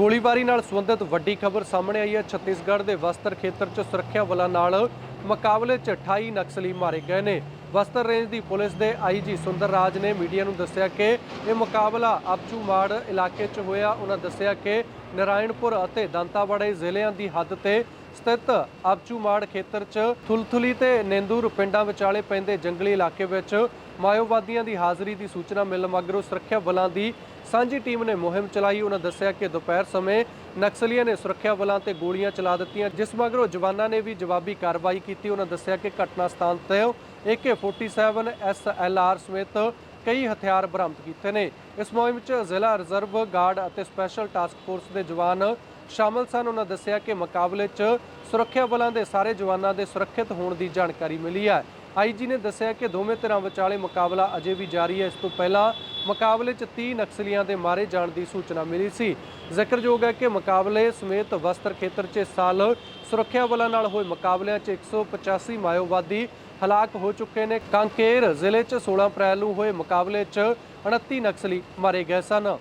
ਗੋਲੀਬਾਰੀ ਨਾਲ ਸੰਬੰਧਿਤ ਵੱਡੀ ਖਬਰ ਸਾਹਮਣੇ ਆਈ ਹੈ। ਛੱਤੀਸਗੜ੍ਹ ਦੇ ਵਸਤਰ ਖੇਤਰ 'ਚ ਸੁਰੱਖਿਆ ਬਲਾਂ ਨਾਲ ਮੁਕਾਬਲੇ 'ਚ 28 ਨਕਸਲੀ ਮਾਰੇ ਗਏ ਨੇ। ਵਸਤਰ ਰੇਂਜ ਦੀ ਪੁਲਿਸ ਦੇ ਆਈਜੀ ਸੁੰਦਰ ਰਾਜ ਨੇ ਮੀਡੀਆ ਨੂੰ ਦੱਸਿਆ ਕਿ ਇਹ ਮੁਕਾਬਲਾ ਅਬਚੂ ਮਾੜ ਇਲਾਕੇ 'ਚ ਹੋਇਆ। ਉਹਨਾਂ ਦੱਸਿਆ ਕਿ ਨਰਾਇਣਪੁਰ ਅਤੇ ਦੰਤਾਵਾੜੇ ਜ਼ਿਲ੍ਹਿਆਂ ਦੀ ਹੱਦ ਤੇ ਸਥਿਤ ਅਬਚੂ ਮਾੜ ਖੇਤਰ 'ਚ ਥੁਲਥੁਲੀ ਤੇ ਨੇਂਦੂਰ ਪਿੰਡਾਂ ਵਿਚਾਲੇ ਪੈਂਦੇ ਜੰਗਲੀ ਇਲਾਕੇ ਵਿੱਚ ਮਾਓਵਾਦੀਆਂ ਦੀ ਹਾਜ਼ਰੀ ਦੀ ਸੂਚਨਾ ਮਿਲਣ ਮਗਰੋਂ ਸੁਰੱਖਿਆ ਬਲਾਂ ਦੀ ਸਾਂਝੀ ਟੀਮ ਨੇ ਮੁਹਿੰਮ ਚਲਾਈ। ਉਹਨਾਂ ਦੱਸਿਆ ਕਿ ਦੁਪਹਿਰ ਸਮੇਂ ਨਕਸਲੀਆਂ ਨੇ ਸੁਰੱਖਿਆ ਬਲਾਂ ਤੇ ਗੋਲੀਆਂ ਚਲਾ ਦਿੱਤੀਆਂ, ਜਿਸ ਮਗਰੋਂ ਜਵਾਨਾਂ ਨੇ ਵੀ ਜਵਾਬੀ ਕਾਰਵਾਈ ਕੀਤੀ। ਉਹਨਾਂ ਦੱਸਿਆ ਕਿ ਘਟਨਾ ਸਥਾਨ ਤੇ AK47 SLR ਸਮੇਤ ਕਈ ਹਥਿਆਰ ਬਰਾਮਦ ਕੀਤੇ ਨੇ। ਇਸ ਮੁਹਿੰਮ 'ਚ ਜ਼ਿਲ੍ਹਾ ਰਿਜ਼ਰਵ ਗਾਰਡ ਅਤੇ ਸਪੈਸ਼ਲ ਟਾਸਕ ਫੋਰਸ ਦੇ ਜਵਾਨ ਸ਼ਾਮਲ ਸਨ। ਉਹਨਾਂ ਦੱਸਿਆ ਕਿ ਮੁਕਾਬਲੇ 'ਚ ਸੁਰੱਖਿਆ ਬਲਾਂ ਦੇ ਸਾਰੇ ਜਵਾਨਾਂ ਦੇ ਸੁਰੱਖਿਅਤ ਹੋਣ ਦੀ ਜਾਣਕਾਰੀ ਮਿਲੀ ਹੈ। ਆਈਜੀ ਨੇ ਦੱਸਿਆ ਕਿ ਦੋਵੇਂ ਧਿਰਾਂ ਵਿਚਾਲੇ ਮੁਕਾਬਲਾ ਅਜੇ ਵੀ ਜਾਰੀ ਹੈ। ਇਸ ਤੋਂ ਪਹਿਲਾਂ ਮੁਕਾਬਲੇ 'ਚ 30 ਨਕਸਲੀਆਂ ਦੇ ਮਾਰੇ ਜਾਣ ਦੀ ਸੂਚਨਾ ਮਿਲੀ ਸੀ। ਜ਼ਿਕਰਯੋਗ ਹੈ ਕਿ ਮੁਕਾਬਲੇ ਸਮੇਤ ਵਸਤਰ ਖੇਤਰ 'ਚ ਇਸ ਸਾਲ ਸੁਰੱਖਿਆ ਬਲਾਂ ਨਾਲ ਹੋਏ ਮੁਕਾਬਲਿਆਂ 'ਚ 185 ਮਾਓਵਾਦੀ ਹਲਾਕ ਹੋ ਚੁੱਕੇ ਨੇ। ਕਾਂਕੇਰ ਜ਼ਿਲ੍ਹੇ 'ਚ 16 ਅਪ੍ਰੈਲ ਨੂੰ ਹੋਏ ਮੁਕਾਬਲੇ 'ਚ 29 ਨਕਸਲੀ ਮਾਰੇ ਗਏ ਸਨ।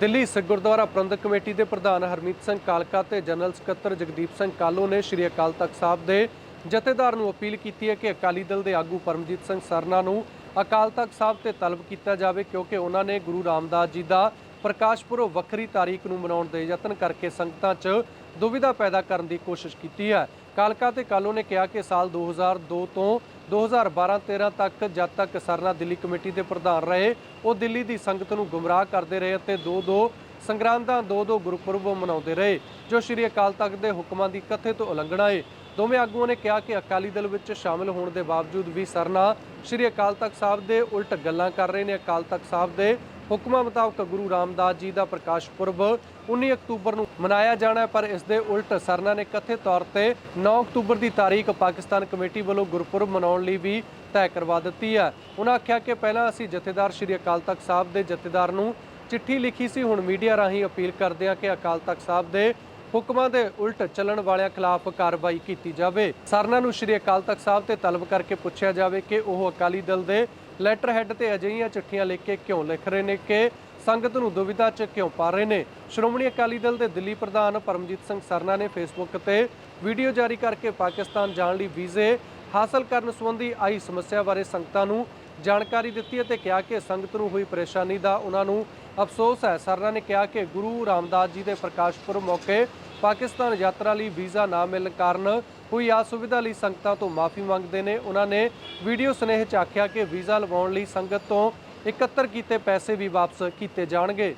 ਦਿੱਲੀ ਸਿੱਖ ਗੁਰਦੁਆਰਾ ਪ੍ਰਬੰਧਕ ਕਮੇਟੀ ਦੇ ਪ੍ਰਧਾਨ ਹਰਮੀਤ ਸਿੰਘ ਕਾਲਕਾ ਤੇ ਜਨਰਲ ਸਕੱਤਰ ਜਗਦੀਪ ਸਿੰਘ ਕਾਲੋ ਨੇ ਸ਼੍ਰੀ ਅਕਾਲ ਤਖਤ ਸਾਹਿਬ ਦੇ ਜਥੇਦਾਰ ਨੂੰ ਅਪੀਲ ਕੀਤੀ ਹੈ ਕਿ ਅਕਾਲੀ ਦਲ ਦੇ ਆਗੂ ਪਰਮਜੀਤ ਸਿੰਘ ਸਰਨਾ ਨੂੰ ਅਕਾਲ ਤਖਤ ਸਾਹਿਬ ਤੇ ਤਲਬ ਕੀਤਾ ਜਾਵੇ, ਕਿਉਂਕਿ ਉਹਨਾਂ ਨੇ ਗੁਰੂ ਰਾਮਦਾਸ ਜੀ ਦਾ ਪ੍ਰਕਾਸ਼ ਪੁਰਬ ਵੱਖਰੀ ਤਾਰੀਖ ਨੂੰ ਮਨਾਉਣ ਦੇ ਯਤਨ ਕਰਕੇ ਸੰਗਤਾਂ 'ਚ ਦੁਵਿਧਾ ਪੈਦਾ ਕਰਨ ਦੀ ਕੋਸ਼ਿਸ਼ ਕੀਤੀ ਹੈ। ਕਾਲਕਾ ਤੇ ਕਾਲੋ ਨੇ ਕਿਹਾ ਕਿ ਸਾਲ 2002 ਤੋਂ 2012-13 ਤੱਕ ਜਦ ਤੱਕ ਸਰਨਾ ਦਿੱਲੀ ਕਮੇਟੀ ਦੇ ਪ੍ਰਧਾਨ ਰਹੇ, ਉਹ ਦਿੱਲੀ ਦੀ ਸੰਗਤ ਨੂੰ ਗੁੰਮਰਾਹ ਕਰਦੇ ਰਹੇ ਅਤੇ ਦੋ ਦੋ ਸੰਗਰਾਂਦਾਂ ਦੋ ਦੋ ਗੁਰਪੁਰਬ ਮਨਾਉਂਦੇ ਰਹੇ, ਜੋ ਸ਼੍ਰੀ ਅਕਾਲ ਤਖਤ ਦੇ ਹੁਕਮਾਂ ਦੀ ਕਥੇ ਤੋਂ ਉਲੰਘਣਾ ਹੈ ਦੋਵੇਂ ਆਗੂਆਂ ਨੇ ਕਿਹਾ ਕਿ ਅਕਾਲੀ ਦਲ ਵਿੱਚ ਸ਼ਾਮਲ ਹੋਣ ਦੇ ਬਾਵਜੂਦ ਵੀ ਸਰਨਾ ਸ਼੍ਰੀ ਅਕਾਲ ਤਖਤ ਸਾਹਿਬ ਦੇ ਉਲਟ ਗੱਲਾਂ ਕਰ ਰਹੇ ਨੇ। ਅਕਾਲ ਤਖਤ ਸਾਹਿਬ ਦੇ ਹੁਕਮਾਂ ਮੁਤਾਬਕ ਗੁਰੂ ਰਾਮਦਾਸ ਜੀ ਦਾ ਪ੍ਰਕਾਸ਼ ਪੁਰਬ 19 ਅਕਤੂਬਰ ਨੂੰ ਮਨਾਇਆ ਜਾਣਾ ਹੈ, ਪਰ ਇਸ ਦੇ ਉਲਟ ਸਰਨਾ ਨੇ ਕਥਿਤ ਤੌਰ ਤੇ 9 ਅਕਤੂਬਰ ਦੀ ਤਾਰੀਖ ਪਾਕਿਸਤਾਨ ਕਮੇਟੀ ਵੱਲੋਂ ਗੁਰਪੁਰਬ ਮਨਾਉਣ ਲਈ ਵੀ ਤੈਅ ਕਰਵਾ ਦਿੱਤੀ ਹੈ। ਉਹਨਾਂ ਆਖਿਆ ਕਿ ਪਹਿਲਾਂ ਅਸੀਂ ਜਥੇਦਾਰ ਸ਼੍ਰੀ ਅਕਾਲ ਤਖਤ ਸਾਹਿਬ ਦੇ ਜਥੇਦਾਰ ਨੂੰ ਚਿੱਠੀ ਲਿਖੀ ਸੀ, ਹੁਣ ਮੀਡੀਆ ਰਾਹੀਂ ਅਪੀਲ ਕਰਦੇ ਹਾਂ ਕਿ ਅਕਾਲ ਤਖਤ ਸਾਹਿਬ ਦੇ ਹੁਕਮਾਂ ਦੇ ਉਲਟ ਚੱਲਣ ਵਾਲਿਆਂ ਖਿਲਾਫ ਕਾਰਵਾਈ ਕੀਤੀ ਜਾਵੇ। ਸਰਨਾ ਨੂੰ ਸ਼੍ਰੀ ਅਕਾਲ ਤਖਤ ਸਾਹਿਬ ਤੇ ਤਲਬ ਕਰਕੇ ਪੁੱਛਿਆ ਜਾਵੇ ਕਿ ਉਹ ਅਕਾਲੀ ਦਲ ਦੇ ਲੈਟਰ ਹੈੱਡ ਤੇ ਅਜਿਹੀਆਂ ਚਿੱਠੀਆਂ ਲਿਖ ਕੇ ਕਿਉਂ ਲਿਖ ਰਹੇ ਨੇ ਕਿ ਸੰਗਤ ਨੂੰ ਦੁਵਿਧਾ 'ਚ ਕਿਉਂ ਪਾ ਰਹੇ ਨੇ? ਸ਼੍ਰੋਮਣੀ ਅਕਾਲੀ ਦਲ ਦੇ ਦਿੱਲੀ ਪ੍ਰਧਾਨ ਪਰਮਜੀਤ ਸਿੰਘ ਸਰਨਾ ਨੇ ਫੇਸਬੁੱਕ ਤੇ ਵੀਡੀਓ ਜਾਰੀ ਕਰਕੇ ਪਾਕਿਸਤਾਨ ਜਾਣ ਲਈ ਵੀਜ਼ੇ ਹਾਸਲ ਕਰਨ ਸੰਬੰਧੀ ਆਈ ਸਮੱਸਿਆ ਬਾਰੇ ਸੰਗਤਾਂ ਨੂੰ ਜਾਣਕਾਰੀ ਦਿੱਤੀ ਅਤੇ ਕਿਹਾ ਕਿ ਸੰਗਤ ਨੂੰ ਹੋਈ ਪਰੇਸ਼ਾਨੀ ਦਾ ਉਹਨਾਂ ਨੂੰ ਅਫਸੋਸ ਹੈ। ਸਰਨਾ ਨੇ ਕਿਹਾ ਕਿ ਗੁਰੂ ਰਾਮਦਾਸ ਜੀ ਦੇ ਪ੍ਰਕਾਸ਼ ਪੁਰਬ ਮੌਕੇ ਪਾਕਿਸਤਾਨ ਯਾਤਰਾ ਲਈ ਵੀਜ਼ਾ ਨਾ ਮਿਲਣ ਕਾਰਨ ਹੋਈ ਅਸੁਵਿਧਾ ਲਈ ਸੰਗਤਾਂ ਤੋਂ ਮਾਫੀ ਮੰਗਦੇ ਨੇ। ਉਹਨਾਂ ਨੇ ਵੀਡੀਓ ਸੁਨੇਹੇ 'ਚ ਆਖਿਆ ਕਿ ਵੀਜ਼ਾ ਲਵਾਉਣ ਲਈ ਸੰਗਤ ਤੋਂ ਇਕੱਤਰ ਕੀਤੇ ਪੈਸੇ ਵੀ ਵਾਪਸ ਕੀਤੇ ਜਾਣਗੇ।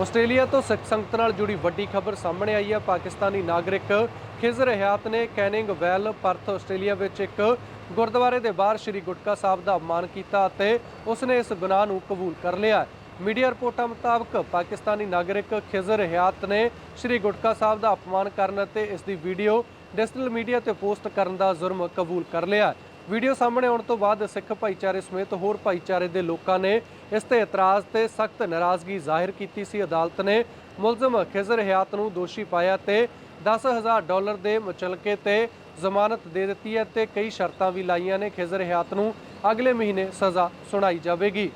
ਆਸਟ੍ਰੇਲੀਆ ਤੋਂ ਸਿੱਖ ਸੰਗਤ ਨਾਲ ਜੁੜੀ ਵੱਡੀ ਖਬਰ ਸਾਹਮਣੇ ਆਈ ਹੈ। ਪਾਕਿਸਤਾਨੀ ਨਾਗਰਿਕ ਖਿਜ਼ਰ ਹਯਾਤ ਨੇ ਕੈਨਿੰਗ ਵੈਲ ਪਰਥ ਆਸਟ੍ਰੇਲੀਆ ਵਿੱਚ ਇੱਕ ਗੁਰਦੁਆਰੇ ਦੇ ਬਾਹਰ ਸ੍ਰੀ ਗੁਟਕਾ ਸਾਹਿਬ ਦਾ ਅਪਮਾਨ ਕੀਤਾ ਅਤੇ ਉਸਨੇ ਇਸ ਗੁਨਾਹ ਨੂੰ ਕਬੂਲ ਕਰ ਲਿਆ। ਮੀਡੀਆ ਰਿਪੋਰਟਾਂ ਮੁਤਾਬਕ ਪਾਕਿਸਤਾਨੀ ਨਾਗਰਿਕ ਖਿਜ਼ਰ ਹਯਾਤ ਨੇ ਸ੍ਰੀ ਗੁਟਕਾ ਸਾਹਿਬ ਦਾ ਅਪਮਾਨ ਕਰਨ ਅਤੇ ਇਸ ਦੀ ਵੀਡੀਓ ਡਿਜੀਟਲ ਮੀਡੀਆ ਤੇ ਪੋਸਟ ਕਰਨ ਦਾ ਜੁਰਮ ਕਬੂਲ ਕਰ ਲਿਆ। ਵੀਡੀਓ ਸਾਹਮਣੇ ਆਉਣ ਤੋਂ ਬਾਅਦ ਸਿੱਖ ਭਾਈਚਾਰੇ ਸਮੇਤ ਹੋਰ ਭਾਈਚਾਰੇ ਦੇ ਲੋਕਾਂ ਨੇ ਇਸ ਤੇ ਇਤਰਾਜ਼ ਤੇ ਸਖਤ ਨਾਰਾਜ਼ਗੀ ਜ਼ਾਹਿਰ ਕੀਤੀ ਸੀ। ਅਦਾਲਤ ਨੇ ਮੁਲਜ਼ਮ ਖਿਜ਼ਰ ਹਯਾਤ ਨੂੰ ਦੋਸ਼ੀ ਪਾਇਆ ਤੇ 10000 ਡਾਲਰ ਦੇ ਮੁਚਲਕੇ ਤੇ ਜ਼ਮਾਨਤ ਦੇ ਦਿੱਤੀ ਹੈ ਤੇ ਕਈ ਸ਼ਰਤਾਂ ਵੀ ਲਾਈਆਂ ਨੇ। ਖਿਜ਼ਰ ਹਯਾਤ ਨੂੰ ਅਗਲੇ ਮਹੀਨੇ ਸਜ਼ਾ ਸੁਣਾਈ ਜਾਵੇਗੀ।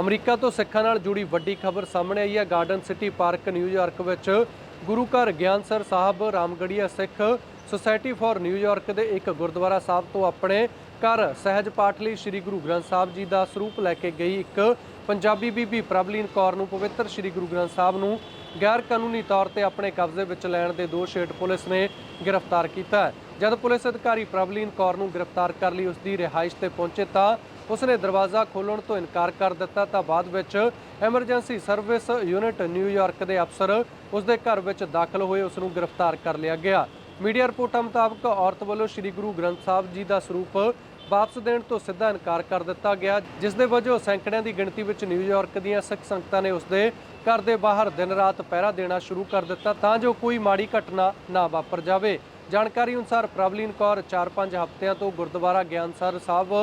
ਅਮਰੀਕਾ ਤੋਂ ਸਿੱਖਾਂ ਨਾਲ ਜੁੜੀ ਵੱਡੀ ਖਬਰ ਸਾਹਮਣੇ ਆਈ ਹੈ। ਗਾਰਡਨ ਸਿਟੀ ਪਾਰਕ ਨਿਊਯਾਰਕ ਵਿੱਚ ਗੁਰੂ ਘਰ Gyansar Sahib Ramgarhia Sikh society for New York ਦੇ ਇੱਕ ਗੁਰਦੁਆਰਾ ਸਾਹਿਬ ਤੋਂ ਆਪਣੇ ਘਰ ਸਹਿਜ ਪਾਠ ਲਈ ਸ੍ਰੀ ਗੁਰੂ ਗ੍ਰੰਥ ਸਾਹਿਬ ਜੀ ਦਾ ਸਰੂਪ ਲੈ ਕੇ ਗਈ ਇੱਕ ਪੰਜਾਬੀ ਬੀਬੀ ਪ੍ਰਭਲੀਨ ਕੌਰ ਨੂੰ। ਪਵਿੱਤਰ ਸ੍ਰੀ ਗੁਰੂ ਗ੍ਰੰਥ ਸਾਹਿਬ ਨੂੰ ਗੈਰ ਕਾਨੂੰਨੀ ਤੌਰ ਤੇ ਆਪਣੇ ਕਬਜ਼ੇ ਵਿੱਚ ਲੈਣ ਦੇ ਦੋਸ਼ ਹੇਠ ਪੁਲਿਸ ਨੇ ਗ੍ਰਿਫਤਾਰ ਕੀਤਾ ਹੈ। ਜਦ ਪੁਲਿਸ ਅਧਿਕਾਰੀ ਪ੍ਰਭਲੀਨ ਕੌਰ ਨੂੰ ਗ੍ਰਿਫਤਾਰ ਕਰ ਲਈ ਉਸ ਦੀ ਰਿਹਾਇਸ਼ ਤੇ ਪਹੁੰਚੇ ਤਾਂ ਉਸਨੇ ਦਰਵਾਜ਼ਾ ਖੋਲਣ ਤੋਂ ਇਨਕਾਰ ਕਰ ਦਿੱਤਾ ਤਾਂ ਬਾਅਦ ਵਿੱਚ ਐਮਰਜੈਂਸੀ ਸਰਵਿਸ ਯੂਨਿਟ ਨਿਊਯਾਰਕ ਦੇ ਅਫਸਰ ਉਸ ਦੇ ਘਰ ਵਿੱਚ ਦਾਖਲ ਹੋਏ ਉਸ ਨੂੰ ਗ੍ਰਿਫਤਾਰ ਕਰ ਲਿਆ ਗਿਆ ਮੀਡੀਆ ਰਿਪੋਰਟਾਂ ਮੁਤਾਬਕ ਔਰਤ ਵੱਲੋਂ ਸ੍ਰੀ ਗੁਰੂ ਗ੍ਰੰਥ ਸਾਹਿਬ ਜੀ ਦਾ ਸਰੂਪ ਵਾਪਸ ਦੇਣ ਤੋਂ ਸਿੱਧਾ ਇਨਕਾਰ ਕਰ ਦਿੱਤਾ ਗਿਆ, ਜਿਸ ਦੇ ਵਜੋਂ ਸੈਂਕੜਿਆਂ ਦੀ ਗਿਣਤੀ ਵਿੱਚ ਨਿਊਯਾਰਕ ਦੀਆਂ ਸਿੱਖ ਸੰਗਤਾਂ ਨੇ ਉਸ ਦੇ ਘਰ ਦੇ ਬਾਹਰ ਦਿਨ ਰਾਤ ਪਹਿਰਾ ਦੇਣਾ ਸ਼ੁਰੂ ਕਰ ਦਿੱਤਾ ਤਾਂ ਜੋ ਕੋਈ ਮਾੜੀ ਘਟਨਾ ਨਾ ਵਾਪਰ ਜਾਵੇ। ਜਾਣਕਾਰੀ ਅਨੁਸਾਰ ਪ੍ਰਭਲੀਨ ਕੌਰ 4-5 ਹਫ਼ਤਿਆਂ ਤੋਂ Gurdwara Gyansar Sahib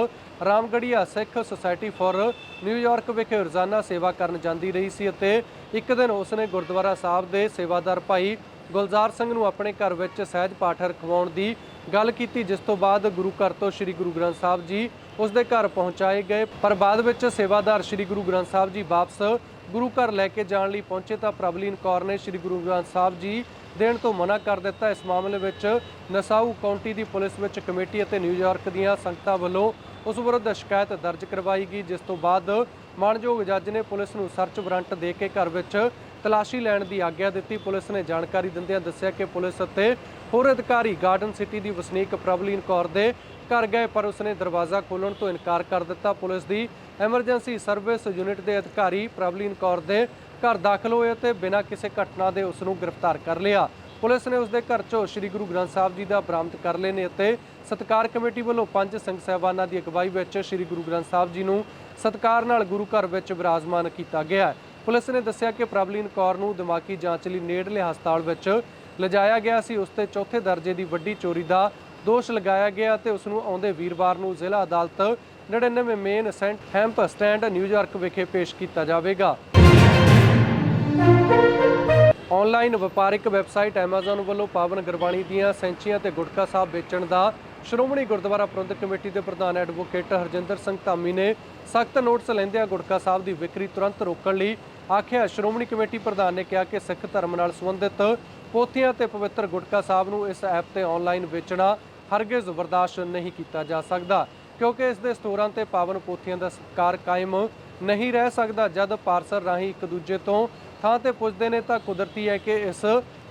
Ramgarhia Sikh society for New York ਵਿਖੇ ਰੋਜ਼ਾਨਾ ਸੇਵਾ ਕਰਨ ਜਾਂਦੀ ਰਹੀ ਸੀ ਅਤੇ ਇੱਕ ਦਿਨ ਉਸਨੇ ਗੁਰਦੁਆਰਾ ਸਾਹਿਬ ਦੇ ਸੇਵਾਦਾਰ ਭਾਈ ਗੁਲਜ਼ਾਰ ਸਿੰਘ ਨੂੰ ਆਪਣੇ ਘਰ ਵਿੱਚ ਸਹਿਜ ਪਾਠ ਰਖਵਾਉਣ ਦੀ ਗੱਲ ਕੀਤੀ, ਜਿਸ ਤੋਂ ਬਾਅਦ ਗੁਰੂ ਘਰ ਤੋਂ ਸ੍ਰੀ ਗੁਰੂ ਗ੍ਰੰਥ ਸਾਹਿਬ ਜੀ ਉਸ ਦੇ ਘਰ ਪਹੁੰਚਾਏ ਗਏ। ਪਰ ਬਾਅਦ ਵਿੱਚ ਸੇਵਾਦਾਰ ਸ੍ਰੀ ਗੁਰੂ ਗ੍ਰੰਥ ਸਾਹਿਬ ਜੀ ਵਾਪਸ ਗੁਰੂ ਘਰ ਲੈ ਕੇ ਜਾਣ ਲਈ ਪਹੁੰਚੇ ਤਾਂ ਪ੍ਰਬਲੀਨ ਕੌਰ ਨੇ ਸ੍ਰੀ ਗੁਰੂ ਗ੍ਰੰਥ ਸਾਹਿਬ ਜੀ ਦੇਣ ਤੋਂ ਮਨਾ ਕਰ ਦਿੱਤਾ। ਇਸ ਮਾਮਲੇ ਵਿੱਚ ਨਸਾਊ ਕਾਉਂਟੀ ਦੀ ਪੁਲਿਸ ਵਿੱਚ ਕਮੇਟੀ ਅਤੇ ਨਿਊਯਾਰਕ ਦੀਆਂ ਸੰਗਤਾਂ ਵੱਲੋਂ ਉਸ ਵਿਰੁੱਧ ਸ਼ਿਕਾਇਤ ਦਰਜ ਕਰਵਾਈ ਗਈ, ਜਿਸ ਤੋਂ ਬਾਅਦ ਮਾਣਯੋਗ ਜੱਜ ਨੇ ਪੁਲਿਸ ਨੂੰ ਸਰਚ ਵਾਰੰਟ ਦੇ ਕੇ ਘਰ ਵਿੱਚ ਤਲਾਸ਼ੀ ਲੈਣ ਦੀ ਆਗਿਆ ਦਿੱਤੀ। ਪੁਲਿਸ ਨੇ ਜਾਣਕਾਰੀ ਦਿੰਦਿਆਂ ਦੱਸਿਆ ਕਿ ਪੁਲਿਸ ਅਤੇ ਹੋਰ ਅਧਿਕਾਰੀ ਗਾਰਡਨ ਸਿਟੀ ਦੀ ਵਸਨੀਕ ਪ੍ਰਬਲੀਨ ਕੌਰ ਦੇ ਘਰ ਗਏ, ਪਰ ਉਸਨੇ ਦਰਵਾਜ਼ਾ ਖੋਲ੍ਹਣ ਤੋਂ ਇਨਕਾਰ ਕਰ ਦਿੱਤਾ। ਪੁਲਿਸ ਦੀ ਐਮਰਜੈਂਸੀ ਸਰਵਿਸ ਯੂਨਿਟ ਦੇ ਅਧਿਕਾਰੀ ਪ੍ਰਬਲੀਨ ਕੌਰ ਦੇ ਘਰ ਦਾਖਲ ਹੋਏ ਅਤੇ ਬਿਨਾਂ ਕਿਸੇ ਘਟਨਾ ਦੇ ਉਸ ਨੂੰ ਗ੍ਰਿਫਤਾਰ ਕਰ ਲਿਆ। ਪੁਲਿਸ ਨੇ ਉਸ ਦੇ ਘਰ ਚੋਂ ਸ੍ਰੀ ਗੁਰੂ ਗ੍ਰੰਥ ਸਾਹਿਬ ਜੀ ਦਾ ਬਰਾਮਦ ਕਰ ਲਏ ਨੇ ਅਤੇ ਸਤਕਾਰ ਕਮੇਟੀ ਵੱਲੋਂ ਪੰਜ ਸਿੰਘ ਸਾਹਿਬਾਨਾਂ ਦੀ ਅਗਵਾਈ ਵਿੱਚ ਸ੍ਰੀ ਗੁਰੂ ਗ੍ਰੰਥ ਸਾਹਿਬ ਜੀ ਨੂੰ ਸਤਕਾਰ ਨਾਲ ਗੁਰੂ ਘਰ ਵਿੱਚ ਵਿਰਾਜਮਾਨ ਕੀਤਾ ਗਿਆ ਹੈ। ਪੁਲਿਸ ਨੇ ਦੱਸਿਆ ਕਿ ਪ੍ਰਬਲੀਨ ਕੌਰ ਨੂੰ ਦਿਮਾਗੀ ਜਾਂਚ ਲਈ ਨੇੜਲੇ ਹਸਪਤਾਲ ਵਿੱਚ ਲਿਜਾਇਆ ਗਿਆ ਸੀ। ਉਸ ਤੇ ਚੌਥੇ ਦਰਜੇ ਦੀ ਵੱਡੀ ਚੋਰੀ ਦਾ ਦੋਸ਼ ਲਗਾਇਆ ਗਿਆ ਤੇ ਉਸ ਨੂੰ ਆਉਂਦੇ ਵੀਰਵਾਰ ਨੂੰ ਜ਼ਿਲ੍ਹਾ ਅਦਾਲਤ 99 Main saint Hempstead New York ਵਿਖੇ ਪੇਸ਼ ਕੀਤਾ ਜਾਵੇਗਾ। ਆਨਲਾਈਨ ਵਪਾਰਿਕ ਵੈਬਸਾਈਟ Amazon ਵੱਲੋਂ ਪਾਵਨ ਗੁਰਬਾਣੀ ਦੀਆਂ ਸੈਂਚੀਆਂ ਤੇ ਗੁਟਕਾ ਸਾਹਿਬ ਵੇਚਣ ਦਾ ਸ਼੍ਰੋਮਣੀ ਗੁਰਦੁਆਰਾ ਪ੍ਰਬੰਧਕ ਕਮੇਟੀ ਦੇ ਪ੍ਰਧਾਨ ਐਡਵੋਕੇਟ ਹਰਜਿੰਦਰ ਸਿੰਘ ਧਾਮੀ ਨੇ ਸਖਤ ਨੋਟਿਸ ਲੈਂਦਿਆਂ ਗੁਟਕਾ ਸਾਹਿਬ ਦੀ ਵਿਕਰੀ ਤੁਰੰਤ ਰੋਕਣ ਲਈ ਆਖਿਆ, ਸ਼੍ਰੋਮਣੀ ਕਮੇਟੀ ਪ੍ਰਧਾਨ ਨੇ ਕਿਹਾ ਕਿ ਸਿੱਖ ਧਰਮ ਨਾਲ ਸੰਬੰਧਿਤ ਪੋਥੀਆਂ ਤੇ ਪਵਿੱਤਰ ਗੁਟਕਾ ਸਾਹਿਬ ਨੂੰ ਇਸ ਐਪ ਤੇ ਆਨਲਾਈਨ ਵੇਚਣਾ ਹਰਗਿਜ਼ ਬਰਦਾਸ਼ਤ ਨਹੀਂ ਕੀਤਾ ਜਾ ਸਕਦਾ, ਕਿਉਂਕਿ ਇਸ ਦੇ ਸਟੋਰਾਂ ਤੇ ਪਾਵਨ ਪੋਥੀਆਂ ਦਾ ਸਤਿਕਾਰ ਕਾਇਮ ਨਹੀਂ ਰਹਿ ਸਕਦਾ। ਜਦ ਪਾਰਸਲ ਰਾਹੀਂ ਇੱਕ ਦੂਜੇ ਤੋਂ ਥਾਂ ਤੇ ਪੁੱਜਦੇ ਨੇ ਤਾਂ ਕੁਦਰਤੀ ਹੈ ਕਿ ਇਸ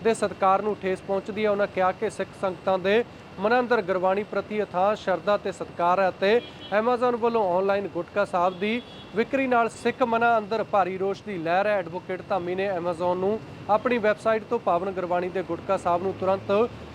ਦੇ ਸਤਕਾਰ ਨੂੰ ਠੇਸ ਪਹੁੰਚਦੀ ਹੈ। ਉਹਨਾਂ ਕਿਹਾ ਕਿ ਸਿੱਖ ਸੰਗਤਾਂ ਦੇ ਮਨਾਂ ਅੰਦਰ ਗੁਰਬਾਣੀ ਪ੍ਰਤੀ ਅਥਾਹ ਸ਼ਰਧਾ ਤੇ ਸਤਕਾਰ ਹੈ ਅਤੇ Amazon ਵੱਲੋਂ ਆਨਲਾਈਨ ਗੁਟਕਾ ਸਾਹਿਬ ਦੀ ਵਿਕਰੀ ਨਾਲ ਸਿੱਖ ਮਨਾਂ ਅੰਦਰ ਭਾਰੀ ਰੋਸ਼ ਦੀ ਲਹਿਰ ਹੈ। ਐਡਵੋਕੇਟ ਧਾਮੀ ਨੇ Amazon ਨੂੰ ਆਪਣੀ ਵੈਬਸਾਈਟ ਤੋਂ ਪਾਵਨ ਗੁਰਬਾਣੀ ਦੇ ਗੁਟਕਾ ਸਾਹਿਬ ਨੂੰ ਤੁਰੰਤ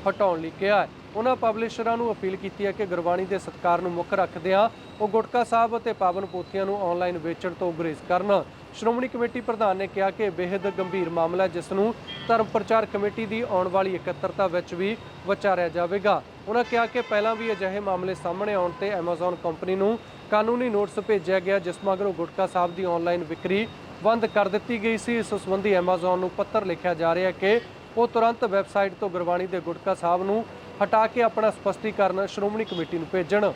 ਹਟਾਉਣ ਲਈ ਕਿਹਾ ਹੈ। ਉਹਨਾਂ ਪਬਲਿਸ਼ਰਾਂ ਨੂੰ ਅਪੀਲ ਕੀਤੀ ਹੈ ਕਿ ਗੁਰਬਾਣੀ ਦੇ ਸਤਕਾਰ ਨੂੰ ਮੁੱਖ ਰੱਖਦਿਆਂ ਉਹ ਗੁਟਕਾ ਸਾਹਿਬ ਅਤੇ ਪਾਵਨ ਪੋਥੀਆਂ ਨੂੰ ਆਨਲਾਈਨ ਵੇਚਣ ਤੋਂ ਗੁਰੇਜ਼ ਕਰਨ। ਸ਼੍ਰੋਮਣੀ ਕਮੇਟੀ ਪ੍ਰਧਾਨ ਨੇ ਕਿਹਾ ਕਿ ਇਹ ਬੇहद ਗੰਭੀਰ ਮਾਮਲਾ ਹੈ, ਜਿਸ ਨੂੰ ਧਰਮ ਪ੍ਰਚਾਰ ਕਮੇਟੀ ਦੀ ਆਉਣ ਵਾਲੀ ਇਕੱਤਰਤਾ ਵਿੱਚ ਵੀ ਵਿਚਾਰਿਆ ਜਾਵੇਗਾ। ਉਹਨਾਂ ਕਿਹਾ ਕਿ ਪਹਿਲਾਂ ਵੀ ਅਜਿਹੇ ਮਾਮਲੇ ਸਾਹਮਣੇ ਆਉਣ ਤੇ Amazon ਕੰਪਨੀ ਨੂੰ ਕਾਨੂੰਨੀ ਨੋਟਿਸ ਭੇਜਿਆ ਗਿਆ, ਜਿਸ ਮਗਰੋਂ ਗੁਟਕਾ ਸਾਹਿਬ ਦੀ ਆਨਲਾਈਨ ਵਿਕਰੀ ਬੰਦ ਕਰ ਦਿੱਤੀ ਗਈ ਸੀ। ਇਸ ਸੰਬੰਧੀ Amazon ਨੂੰ ਪੱਤਰ ਲਿਖਿਆ ਜਾ ਰਿਹਾ ਕਿ ਉਹ ਤੁਰੰਤ ਵੈਬਸਾਈਟ ਤੋਂ ਗੁਰਬਾਣੀ ਦੇ ਗੁਟਕਾ ਸਾਹਿਬ ਨੂੰ ਹਟਾ ਕੇ ਆਪਣਾ ਸਪਸ਼ਟੀਕਰਨ ਸ਼੍ਰੋਮਣੀ ਕਮੇਟੀ ਨੂੰ ਭੇਜਣ।